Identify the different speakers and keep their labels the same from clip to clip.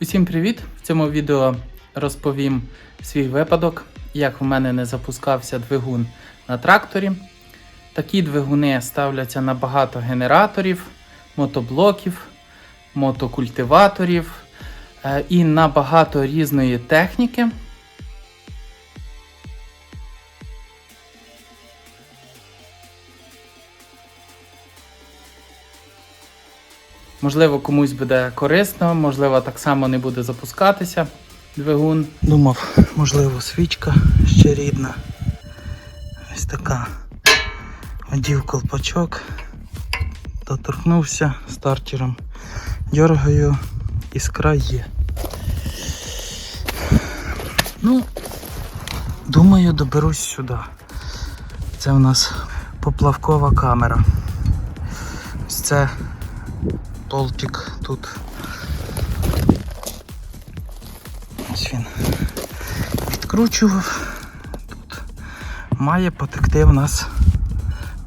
Speaker 1: Усім привіт! В цьому відео розповім свій випадок, як в мене не запускався двигун на тракторі. Такі двигуни ставляться на багато генераторів, мотоблоків, мотокультиваторів е, і на багато різної техніки. Можливо, комусь буде корисно, можливо, так само не буде запускатися двигун. Думав, можливо, свічка ще рідна. Ось така. Одів колпачок, доторкнувся стартером, дергаю, іскра є. Ну, думаю, доберусь сюди. Це в нас поплавкова камера. Ось це болтик тут. Ось він відкручував. Тут має потекти в нас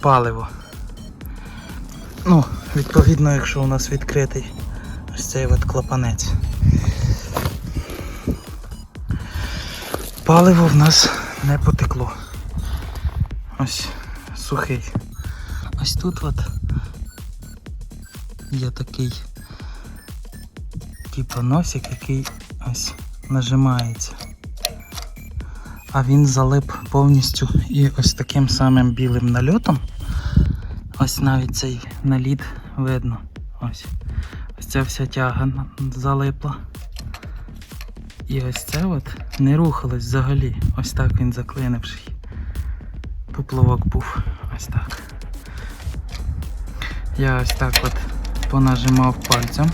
Speaker 1: паливо. Ну, відповідно, якщо у нас відкритий ось цей от клапанець. Паливо в нас не потекло. Ось сухий. Ось тут от є такий типу носик, який ось нажимається. А він залип повністю і ось таким самим білим нальотом. Ось навіть цей наліт видно. Ось. Ось ця вся тяга залипла. І ось це от не рухалось взагалі. Ось так він заклинивший. Поплавок був. Ось так. Я ось так от понажимав пальцем,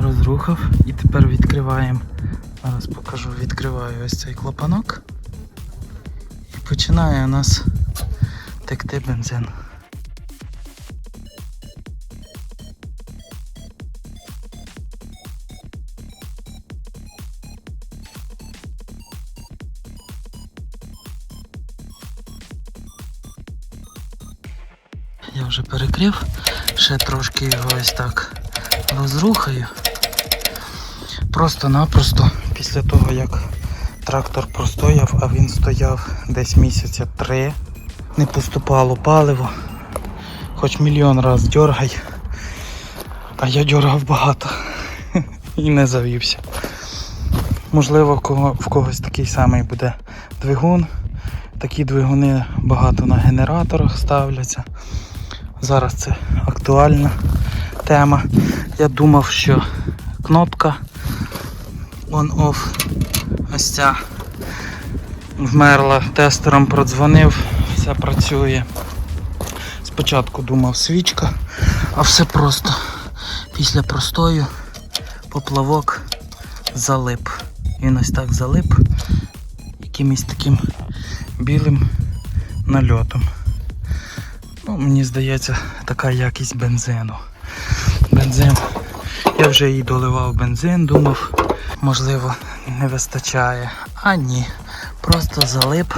Speaker 1: розрухав і тепер відкриваємо. Зараз покажу, відкриваю ось цей клапанок. І починає у нас текти бензин. Я вже перекрив, ще трошки його ось так розрухаю. Просто-напросто після того, як трактор простояв, а він стояв десь місяця три, не поступало паливо. Хоч мільйон раз дергай, а я дергав багато і не завівся. Можливо, в когось такий самий буде двигун. Такі двигуни багато на генераторах ставляться. Зараз це актуальна тема. Я думав, що кнопка on-off ось ця вмерла, тестером продзвонив, все працює. Спочатку думав свічка, а все просто. Після простою поплавок залип. Він ось так залип якимось таким білим нальотом. Ну, мені здається, така якість бензину. Бензин. Я вже їй доливав бензин, думав, можливо, не вистачає. А ні. Просто залип.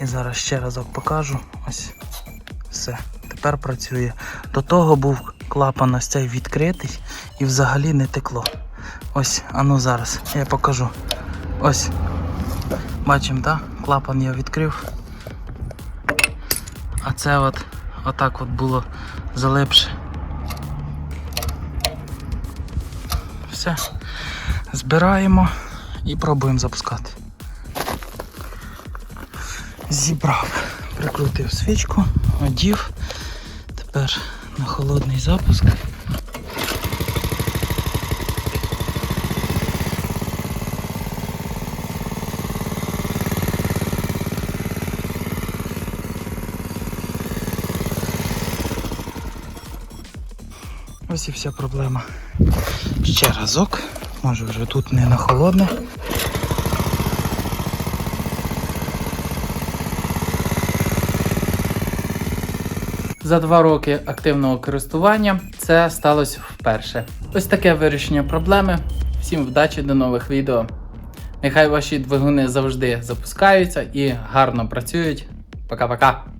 Speaker 1: І зараз ще разок покажу. Ось. Все. Тепер працює. До того був клапан ось цей відкритий і взагалі не текло. Ось, а ну зараз. Я покажу. Ось. Бачимо, так? Клапан я відкрив. А це от отак от було залепше. Все. Збираємо і пробуємо запускати. Зібрав, прикрутив свічку, одів. Тепер на холодний запуск. Ось і вся проблема. Ще разок. Може вже тут не на холодне. За два роки активного користування це сталося вперше. Ось таке вирішення проблеми. Всім вдачі до нових відео. Нехай ваші двигуни завжди запускаються і гарно працюють. Пока-пока.